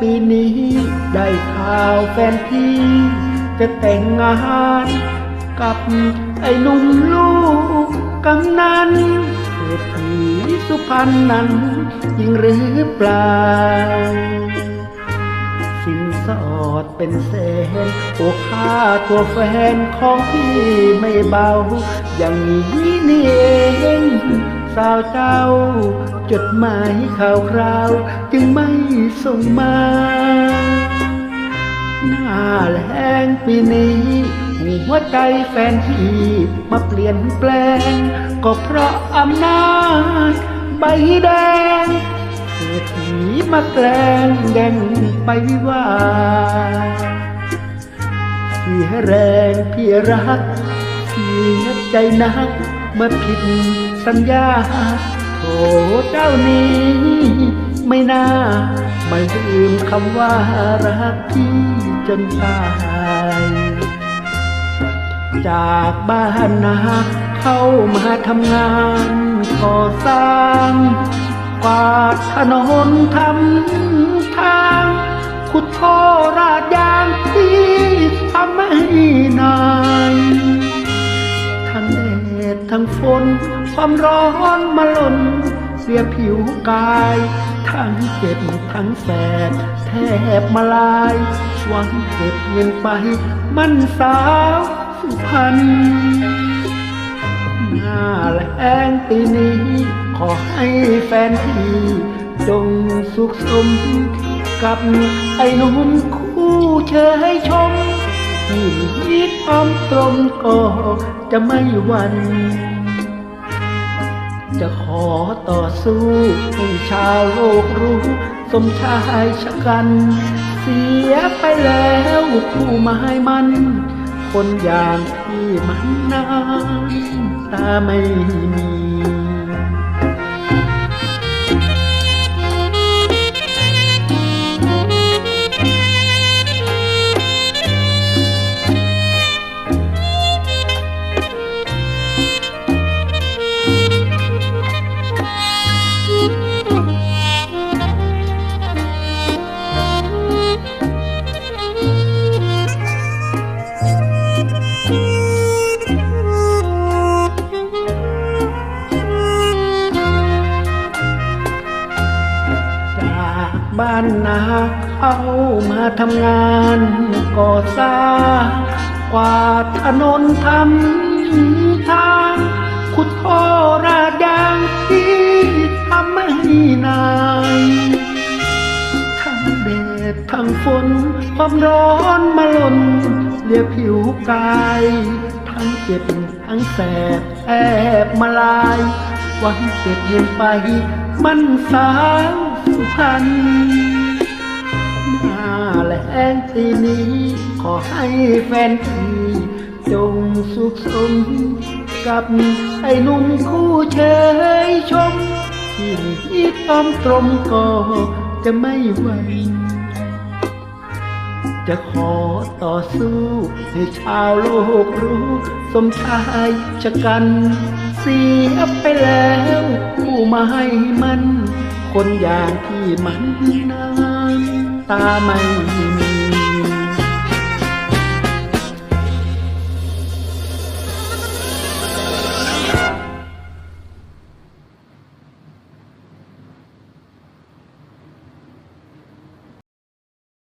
ปีนี้ ได้ข่าวแฟนพี่ จะแต่งงานกับไอ้หนุ่มลูกกำนันเศรษฐีสุพรรณนั้นจริงหรือเปล่า สินสอดเป็นแสนโอ้ค่าตัวแฟนของพี่ไม่เบา อย่างนี้นี่เอง สาวเจ้า จดหมายข่าวคราวจึงไม่ส่งมา หน้าแล้งปีนี้ หัวใจแฟนพี่มาเปลี่ยนแปลง ก็เพราะอำนาจใบแดงเศรษฐีมาแกล้งแดงไปวิวาเสียแรงพี่รักเสียใจนัก เมื่อผิดสัญญาโถเจ้านี้ ไม่น่าไมาลืมคำว่ารักพี่จนตาย จากบ้านนาเข้ามาทำงานก่อสร้างกวาดถนนทำทาง ขุดท่อราดยางที่ทำไม่นา ดทั้งฝนความร้อนมาล่นเสียผิวกาย ทั้งเจ็บทั้งแสบแทบมาลายหวังเก็บเงินไป มันสาวสุพรรณหน้าแล้งปีนี้ ขอให้แฟนพี่จงสุขสมกับไอ้นุ่มคู่เชยชมที่มีความตรงก็จะไม่หวัน จะขอต่อสู้ให้ชาวโลกรู้ สมชายชะกัน เสียไปแล้วคู่ไม้มัน คนอย่างที่มันนานตาไม่มี บ้านนาเข้ามาทำงานก่อสร้างกวาดถนนทำทาง ขุดท่อราดยางที่ทำไม่นายทั้งแดดทั้งฝนความร้อนมาหล่นเลียผิวกาย ทั้งเจ็บทั้งแสบแอบมาลาย หวังเก็บเงินไป มันสาวสุพรรณหน้าแล้งปีนี้ ขอให้แฟนพี่จงสุขสม กับไอ้หนุ่มคู่เชยชม ที่มีความตรงก็จะไม่ไหวจะขอต่อสู้ให้ชาวโลกรู้ สมชายชะกัน เสียไปแล้วผู้มาให้มัน คนอย่างที่มันนานตาไม่มี